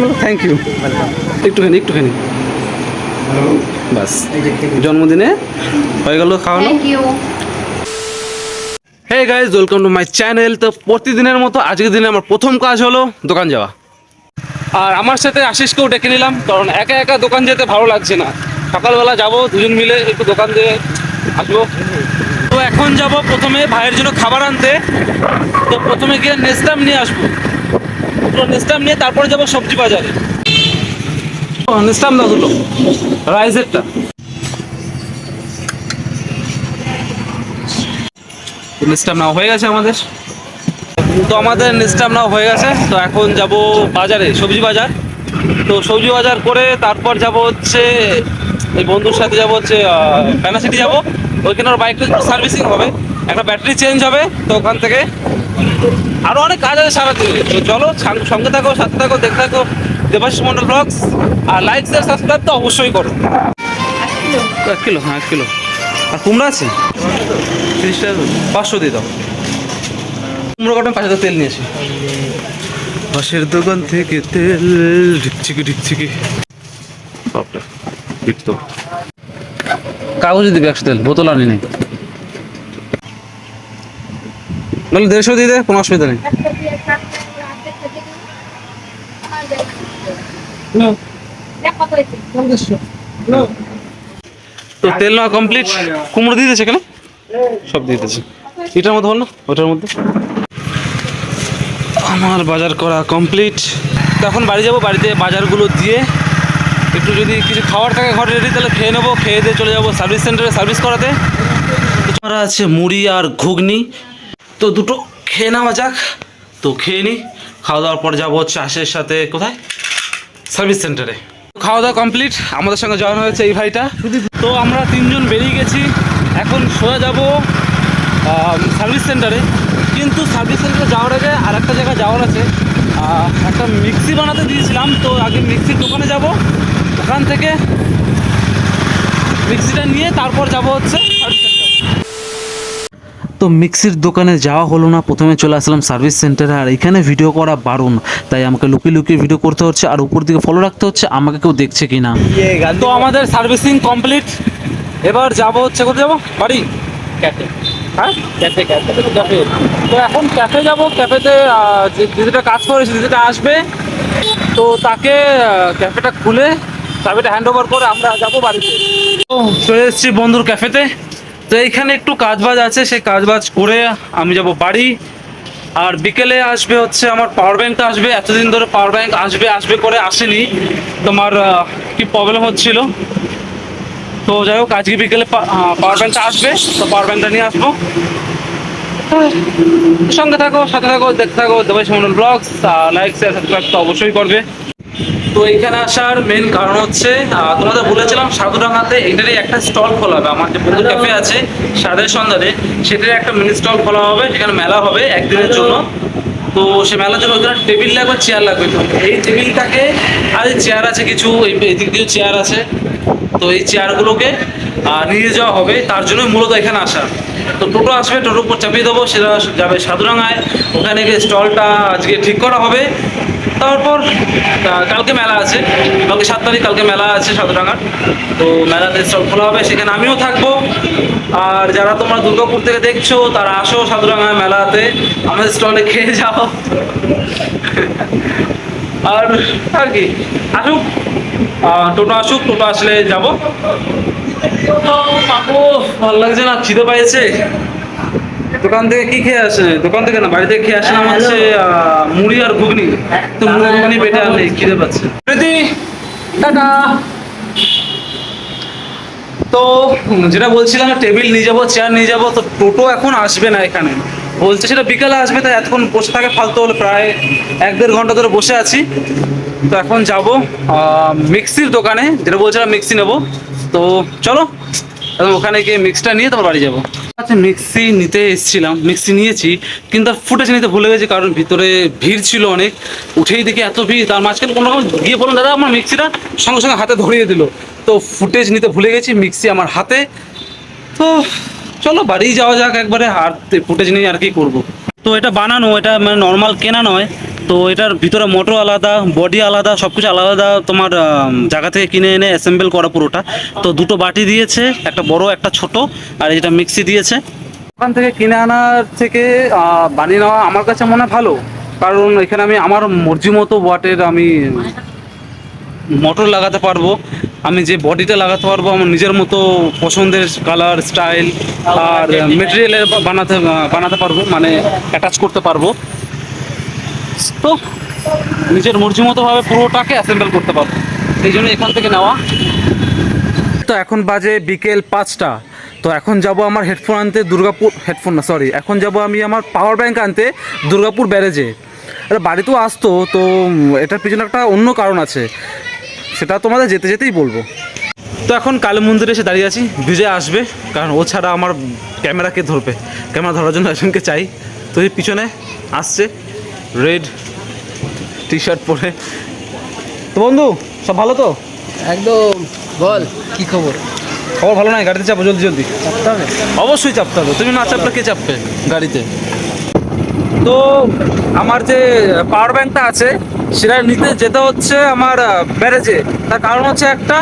মেলো thank you একটুখানি একটুখানি। বাস। জন্মদিনে হয়ে গেল খাওয়ানো। Hey guys welcome to my channel তো প্রতিদিনের মতো আজকের দিনে আমার প্রথম কাজ হলো দোকান যাওয়া। আর আমার সাথে আশিসকেও ডেকে নিলাম কারণ একা একা দোকান যেতে ভালো লাগছে না। সকালবেলা যাব দুজন মিলে একটু দোকান দিয়ে আসব। তো এখন যাব প্রথমে ভাইয়ের জন্য খাবার আনতে। তো প্রথমে গিয়ে নেস্টাম নিয়ে আসব। নেস্টাম নিয়ে তারপরে যাব সবজি বাজারে। নেস্টাম দাও রাইসেরটা। নিস্টাম নাও হয়ে গেছে আমাদের। তো আমাদের নিস্টাম নাও হয়ে গেছে, তো এখন যাব বাজারে, সবজি বাজার। তো সবজি বাজার করে তারপর যাব হচ্ছে, এই বন্ধুর সাথে যাব হচ্ছে প্যানাসিটি যাব। ওইখানে ওর বাইকটা সার্ভিসিং হবে, একটা ব্যাটারি চেঞ্জ হবে, তো ওখান থেকে আরও অনেক কাজ আছে সারাদিন তো চলো সঙ্গে থাকো সাথে থাকো দেখতে থাকো। দেবাশিস মন্ডল ব্লগস আর লাইক শেয়ার সাবস্ক্রাইব তো অবশ্যই করো। এক কিলো হ্যাঁ এক কিলো। আর কুমড়া আছে? তিরিশ টাকা পাঁচশো দিয়ে দাও। কুমড়ো কাটন পাঁচশো তেল নিয়েছি পাশের দোকান থেকে তেল ঢিকচিকি ঢিকচিকি। বিকতো কাগজ দিবি একশো তেল বোতল আনি নেই। বলে দেড়শো দিয়ে দে কোনো অসুবিধা নেই। তো তেল নেওয়া কমপ্লিট কুমড়ো দিয়ে দিয়েছে এখানে সব দিয়ে দিয়েছে। এটার মধ্যে হল না ওটার মধ্যে। আমার বাজার করা কমপ্লিট তো এখন বাড়ি যাব বাড়িতে বাজারগুলো দিয়ে একটু যদি কিছু খাওয়ার থাকে ঘরে রেডি তাহলে খেয়ে নেব খেয়ে দিয়ে চলে যাব সার্ভিস সেন্টারে সার্ভিস করাতে। আছে মুড়ি আর ঘুগনি। তো দুটো খেয়ে নেওয়া যাক। তো খেয়ে নিই খাওয়া দাওয়ার পর যাব চাষের সাথে, কোথায়? সার্ভিস সেন্টারে। খাওয়া দাওয়া কমপ্লিট, আমাদের সঙ্গে জয়েন হয়েছে এই ভাইটা। তো আমরা তিনজন বেরিয়ে গেছি, এখন সোজা যাব সার্ভিস সেন্টারে। কিন্তু সার্ভিস সেন্টারে যাওয়ার আগে আর একটা জায়গায় যাওয়ার আছে। একটা মিক্সি বানাতে দিয়েছিলাম, তো আগে মিক্সির দোকানে যাব। ওখান থেকে মিক্সিটা নিয়ে তারপর যাব হচ্ছে তো মিক্সির দোকানে যাওয়া হলো না। প্রথমে চলে আসলাম সার্ভিস সেন্টারে আর এখানে ভিডিও করা বারণ। তাই আমাকে লুকিয়ে লুকিয়ে ভিডিও করতে হচ্ছে আর উপর দিকে ফলো রাখতে হচ্ছে, আমাকে কেউ দেখছে কি না তো আমাদের সার্ভিসিং কমপ্লিট এবার যাব হচ্ছে কোথায় যাব? বাড়ি? ক্যাফে হ্যাঁ? ক্যাফে ক্যাফে তো এখন ক্যাফে যাব। ক্যাফেতে দিদিটা কাজ করে, সে দিদিটা আসবে। তো তাকে ক্যাফেটা খুলে, চাবিটা হ্যান্ড ওভার করে আমরা যাব বাড়িতে। চলে এসেছি বন্ধুর ক্যাফেতে তো এইখানে একটু কাজবাজ আছে, সেই কাজবাজ করে আমি যাব বাড়ি। আর বিকেলে আসবে হচ্ছে আমার পাওয়ার ব্যাংকটা আসবে, এতদিন ধরে পাওয়ার ব্যাঙ্ক আসবে আসবে করে আসেনি। তোমার কি প্রবলেম হচ্ছিল? তো যাই হোক, আজকে বিকেলে পাওয়ার ব্যাঙ্কটা আসবে, তো পাওয়ার ব্যাঙ্কটা নিয়ে আসব। সঙ্গে থাকো, সাথে থাকো, দেখতে থাকো Debai Mondal vlogs like share subscribe তো অবশ্যই করবে। তো এখানে আসার মেন কারণ হচ্ছে তোমাদের বলেছিলাম সাধুরাঙাতে এটারই একটা স্টল খোলা হবে। আমার যে বন্ধু ক্যাফে আছে স্বাদের সন্ধানে সেটার একটা মিনি স্টল খোলা হবে সেখানে মেলা হবে একদিনের জন্য। তো সে মেলার জন্য ওখানে টেবিল লাগবে চেয়ার লাগবে। এই টেবিলটাকে আর চেয়ার আছে কিছু এই এদিক দিয়েও চেয়ার আছে। তো এই চেয়ারগুলোকে নিয়ে যাওয়া হবে। তার জন্যই মূলত এখানে আসা। তো টোটো আসবে টোটোর উপর চাপিয়ে দেবো সেটা যাবে সাধুরাঙায় ওখানে গিয়ে স্টলটা আজকে ঠিক করা হবে। তারপর কালকে মেলা আছে। কালকে সাত তারিখ কালকে মেলা আছে সাধুরাঙার তো মেলাতে স্টল খোলা হবে, সেখানে আমিও থাকব। আর যারা তোমরা দুর্গাপুর থেকে দেখছ, তারা আসো সাধুরাঙায় মেলাতে। আমাদের স্টলে খেয়ে যাও। আর আর কি, আসুক। টোটো আসুক, টোটো আসলে যাব। ভালো লাগছে না? খিদে পাইছে? দোকান থেকে কি খেয়ে আসে? দোকান থেকে না বাড়ি থেকে খেয়ে আসলাম হচ্ছে মুড়ি আর ঘুগনি। তো মুড়ি ঘুগনি পেটে আর নেই খিদে পাচ্ছে। প্রীতি টাটা। তো যেটা বলছিলাম টেবিল নিয়ে যাব চেয়ার নিয়ে যাব তো টোটো এখন আসবে না এখানে। বলছে সেটা বিকালে আসবে তাই এতক্ষণ বসে থাকে ফালতু হলে প্রায় এক দেড় ঘণ্টা ধরে বসে আছি। তো এখন যাব মিক্সির দোকানে যেটা বলছিলাম মিক্সি নেব। তো চলো ওখানে গিয়ে মিক্সটা নিয়ে তোমার বাড়ি যাব। আচ্ছা মিক্সি নিতে এসেছিলাম, মিক্সি নিয়েছি, কিন্তু ফুটেজ নিতে ভুলে গেছি, কারণ ভিতরে ভিড় ছিল অনেক। উঠেই দেখি এত ভিড়, তার মাঝখানে কোনো রকম গিয়ে বললাম, দাদা, আমার মিক্সিটা সঙ্গে সঙ্গে হাতে ধরিয়ে দিল। তো ফুটেজ নিতে ভুলে গেছি, মিক্সি আমার হাতে। তো চলো, বাড়ি যাওয়া যাক একবারে, আর ফুটেজ নিয়ে আর কি করব। তো এটা বানানো, এটা মানে নর্মাল কেনা নয়। তো এটার ভিতরে মোটর আলাদা বডি আলাদা সব কিছু আলাদা। তোমার জায়গা থেকে কিনে এনে অ্যাসেম্বল করা পুরোটা। তো দুটো বাটি দিয়েছে একটা বড় একটা ছোট আর এটা মিক্সি দিয়েছে। ওখান থেকে কিনে আনার থেকে বানিয়ে নেওয়া আমার কাছে মনে ভালো। কারণ এখানে আমি আমার মর্জি মতো ওয়াটের আমি মোটর লাগাতে পারব। আমি যে বডিটা লাগাতে পারব আমার নিজের মতো পছন্দের কালার স্টাইল আর মেটেরিয়ালের বানাতে বানাতে পারব মানে অ্যাটাচ করতে পারব। তো নিজের মর্জি মতো ভাবে পুরোটাকে অ্যাসেম্বল করতে পারব এই জন্য এখান থেকে নেওয়া। তো এখন বাজে বিকেল পাঁচটা। তো এখন যাব আমার হেডফোন আনতে দুর্গাপুর হেডফোন না সরি এখন যাব আমি আমার পাওয়ার ব্যাংক আনতে দুর্গাপুর ব্যারেজে এটা বাড়িতেও আসতো, তো এটার পিছনে একটা অন্য কারণ আছে। সেটা তোমাদের যেতে যেতেই বলব। তো এখন কালী মন্দিরে এসে দাঁড়িয়ে আছি বিজয় আসবে, কারণ ও ছাড়া আমার ক্যামেরাকে ধরবে। ক্যামেরা ধরার জন্য একজনকে চাই। তো এই পিছনে আসছে। রেড টি শার্ট পরে। তো বন্ধু সব ভালো তো? একদম। বল কি খবর? খবর ভালো নাই গাড়িতে চাপো জলদি জলদি। চাপতে হবে? অবশ্যই চাপতে হবে। তুমি না চাপলে কে চাপবে গাড়িতে? তো আমার যে পাওয়ার ব্যাংকটা আছে সেটা নিতে যেতে হচ্ছে আমার ব্যারেজে তার কারণ হচ্ছে একটা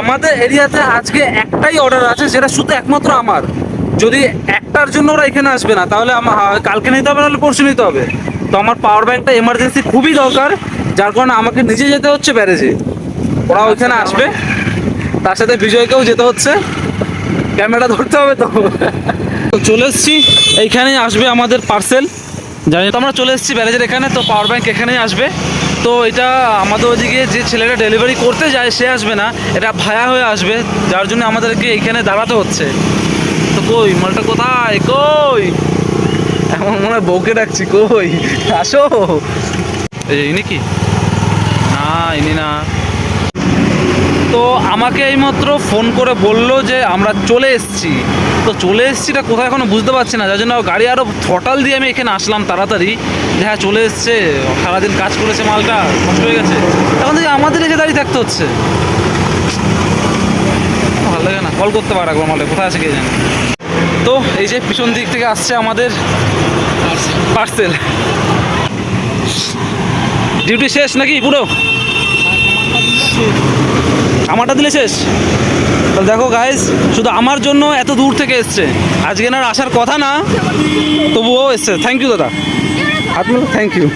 আমাদের এরিয়াতে আজকে একটাই অর্ডার আছে যেটা শুধু একমাত্র আমার। যদি একটার জন্য ওরা এখানে আসবে না তাহলে আমার কালকে নিতে হবে নাহলে পরশু নিতে হবে। তো আমার পাওয়ার ব্যাংকটা এমার্জেন্সি খুবই দরকার, যার কারণে আমাকে নিজে যেতে হচ্ছে ব্যারেজে। ওরা ওইখানে আসবে, তার সাথে বিজয়কেও যেতে হচ্ছে। ক্যামেরা ধরতে হবে তো। তো চলে এসেছি এইখানেই আসবে আমাদের পার্সেল জানি তো আমরা চলে এসেছি ব্যারেজের এখানে, তো পাওয়ার ব্যাংক এখানেই আসবে। তো এটা আমাদের ওদিকে যে ছেলেটা ডেলিভারি করতে যায়, সে আসবে না। এটা ভায়া হয়ে আসবে, যার জন্য আমাদেরকে এইখানে দাঁড়াতে হচ্ছে। তো কই, মালটা কোথায়? কই? এমন মনে হয় বউকে ডাকছি, কই? আসো। এই ইনি কি? না, ইনি না। তো আমাকে এইমাত্র ফোন করে বলল যে আমরা চলে এসেছি। তো চলে এসেছিটা কোথায় এখনও বুঝতে পারছি না, যার জন্য গাড়ি আরও থটাল দিয়ে আমি এখানে আসলাম তাড়াতাড়ি। যে হ্যাঁ চলে এসছে, সারাদিন কাজ করেছে মালটা কষ্ট হয়ে গেছে। তখন থেকে আমাদের এসে দাঁড়িয়ে থাকতে হচ্ছে। ভালো লাগে না, কল করতে পারে মালটা, কোথায় আছে কে জানে। তো এই যে পিছন দিক থেকে আসছে আমাদের পার্সেল ডিউটি শেষ নাকি পুরো? আমারটা দিলে শেষ। তো দেখো গাইজ শুধু আমার জন্য এত দূর থেকে এসছে। আজকে না আসার কথা না, তবুও এসছে। থ্যাংক ইউ দাদা। আপনার থ্যাংক ইউ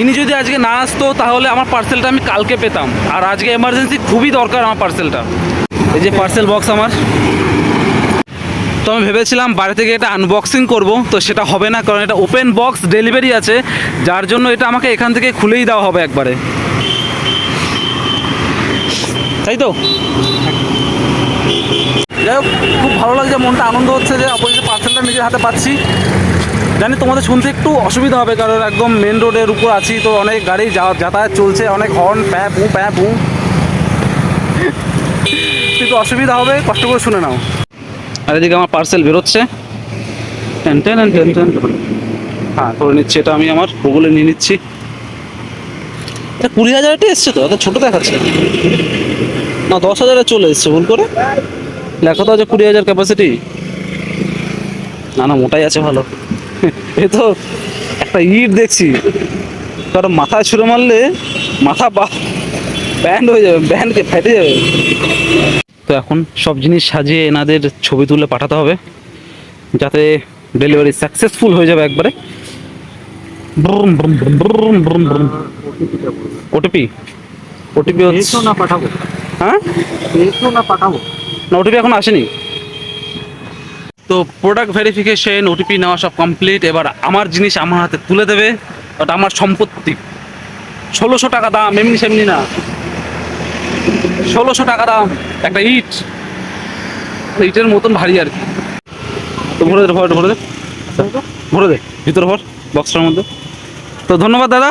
ইনি যদি আজকে না আসতো, তাহলে আমার পার্সেলটা আমি কালকে পেতাম। আর আজকে এমার্জেন্সি খুবই দরকার আমার পার্সেলটা এই যে পার্সেল বক্স আমার। তো আমি ভেবেছিলাম বাড়ি থেকে এটা আনবক্সিং করব, তো সেটা হবে না, কারণ এটা ওপেন বক্স ডেলিভারি আছে, যার জন্য এটা আমাকে এখান থেকে খুলেই দেওয়া হবে একবারে। তাই তো? যাই হোক, খুব ভালো লাগছে, মনটা আনন্দ হচ্ছে যে অপোজিট পার্সেলটা নিজের হাতে পাচ্ছি। জানি তোমাদের শুনতে একটু অসুবিধা হবে, কারণ একদম মেন রোডের উপর আছি, তো অনেক গাড়ি যাতায়াত চলছে, অনেক হর্ন প্যাঁ, পু প্যাঁ, পু। একটু অসুবিধা হবে, কষ্ট করে শুনে নাও। আর এদিকে আমার পার্সেল বেরোচ্ছে। টেন টেন টেন হ্যাঁ করে নিচ্ছি, এটা আমি আমার গুগলে নিয়ে নিচ্ছি। এটা কুড়ি হাজারটা এসছে তো এত ছোটো দেখাচ্ছে। না, দশ হাজারে চলে এসছে, ভুল করে। লেখা তো আছে কুড়ি হাজার ক্যাপাসিটি না না, মোটাই আছে ভালো। এ তো একটা ইট দেখছি। কারণ মাথায় ছুঁড়ে মারলে মাথা বা ব্যান্ড হয়ে যাবে ব্যান্ডকে ফেটে যাবে। তো এখন সব জিনিস সাজিয়ে এনাদের ছবি তুলে পাঠাতে হবে যাতে ডেলিভারি সাকসেসফুল হয়ে যাবে একবারে। ওটিপি ওটিপি হচ্ছে না পাঠাবো। হ্যাঁ? না পাঠাবো। না ওটিপি এখন আসেনি। তো প্রোডাক্ট ভেরিফিকেশন ওটিপি নেওয়া সব কমপ্লিট এবার আমার জিনিস আমার হাতে তুলে দেবে ওটা আমার সম্পত্তি। ষোলোশো টাকা দাম এমনি সেমনি না। ষোলোশো টাকা দাম একটা ইট। ইটের মতন ভারী আর কি। তো ভরে দে ভরে দে, ভরে দে। ভিতরে ভর বক্সটার মধ্যে। তো ধন্যবাদ দাদা।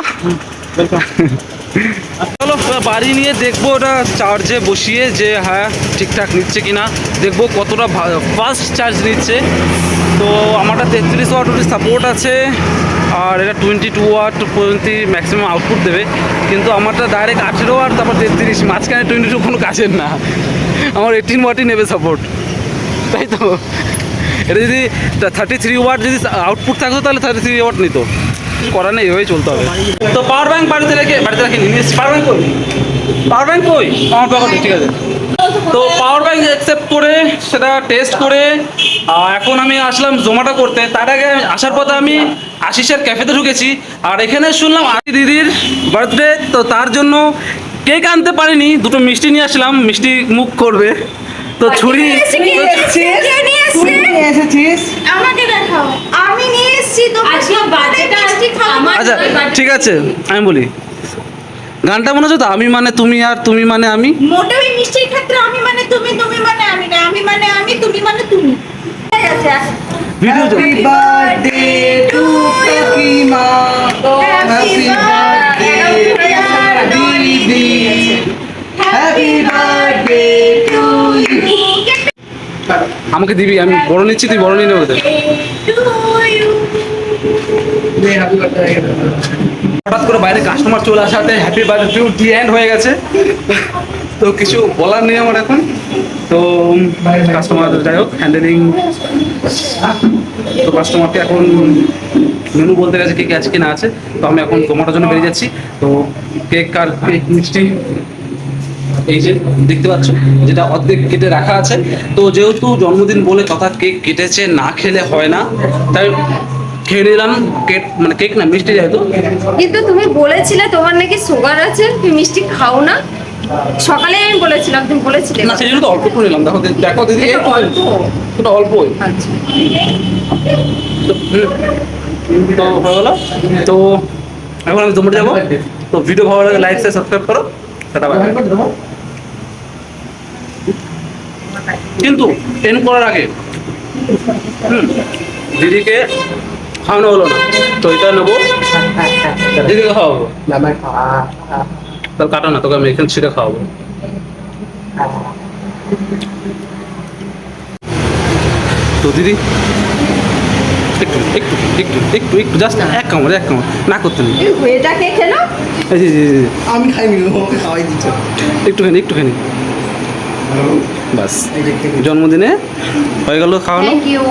চলো বাড়ি নিয়ে দেখব ওটা চার্জে বসিয়ে যে হ্যাঁ ঠিকঠাক নিচ্ছে কি না দেখব কতটা ফাস্ট চার্জ নিচ্ছে। তো আমারটা তেত্রিশ ওয়াট সাপোর্ট আছে। আর এটা টোয়েন্টি টু ওয়াট পর্যন্ত ম্যাক্সিমাম আউটপুট দেবে। কিন্তু আমারটা ডাইরেক্ট আঠেরো ওয়াট তারপর তেত্রিশ, মাঝখানে টোয়েন্টি টু কোনো কাজের না। আমার এইটিন ওয়াটই নেবে সাপোর্ট তাই তো? এটা যদি থার্টি থ্রি ওয়াট যদি আউটপুট থাকতো, তাহলে থার্টি থ্রি ওয়াট নিত। করার নেই, এভাবেই চলতে হবে। তো পাওয়ার ব্যাংক বাড়িতে রেখে বাড়িতে রেখে নিয়ে পাওয়ার ব্যাংক কই? পাওয়ার ব্যাংক কই? আমার পকেটে ঠিক আছে। তো পাওয়ার ব্যাংক অ্যাকসেপ্ট করে সেটা টেস্ট করে এখন আমি আসলাম জোম্যাটো করতে। তার আগে আসার পথে আমি আশিসের ক্যাফেতে ঢুকেছি। আর এখানে শুনলাম আশি দিদির বার্থডে তো তার জন্য কেক আনতে পারিনি। দুটো মিষ্টি নিয়ে আসলাম। মিষ্টি মুখ করবে। তো ছুরি আচ্ছা ঠিক আছে আমি বলি। গানটা মনে হচ্ছে তো? আমি মানে তুমি আর তুমি মানে আমি? মোটেও এই মিষ্টির ক্ষেত্রে আমি মানে তুমি তুমি মানে আমি না। আমি মানে আমি তুমি মানে তুমি। ঠিক আছে ভিডিও হ্যাপি বার্থডে টু কাকিমা হ্যাপি বার্থডে দিদি হ্যাপি বার্থডে টু ইউ আমাকে দিবি আমি বড় নিচ্ছি তুই বড় নিয়ে নেব তো। হ্যাপি বার্থডে হঠাৎ করে বাইরে কাস্টমার চলে আসাতে happy birthday to the end হয়ে গেছে। তো কিছু বলার নেই আমার এখন। তো কাস্টমার যাই হোক হ্যান্ডেলিং তো কাস্টমারকে এখন মেনু বলতে গেছে কে কে আছে, কি না আছে, তো আমি এখন টমেটোর জন্য বেরিয়ে যাচ্ছি। তো কেক আর কেক মিষ্টি, এই যে দেখতে পাচ্ছ, যেটা অর্ধেক কেটে রাখা আছে। তো যেহেতু জন্মদিন বলে কথা কেক কেটেছে, না খেলে হয় না, তাই খেয়ে নিলাম। কেক মানে কেক না মিষ্টি যেহেতু। কিন্তু তুমি বলেছিলে তোমার নাকি সুগার আছে তুমি মিষ্টি খাও না। সকালে আমি বলেছিলাম তুমি বলেছিলে। না সেই জন্য তো অল্প একটু নিলাম। দেখো দেখো দিদি তো অল্প। অল্পই। আচ্ছা। তো হয়ে গেলো তো এখন আমি তোমার যাব। তো ভিডিও ভালো লাগে লাইক শেয়ার সাবস্ক্রাইব করো। সেটা বাই কিন্তু এন করার আগে হুম, দিদিকে খাওয়ানো হলো না। তো এটা নেব। দিদিকে খাওয়াবো তাহলে কাটো না তোকে আমি এখানে ছিঁড়ে খাওয়াবো। তো দিদি একটু একটু একটু একটু একটু জাস্ট এক কামড় এক কামড়। না করতে নেই। হয়েটা কে খেলো? জি, জি, জি। আমি খাইনি ওকে খাওয়াই দিচ্ছে। একটুখানি একটুখানি। বাস। জন্মদিনে হয়ে গেল খাওয়ানো। Thank you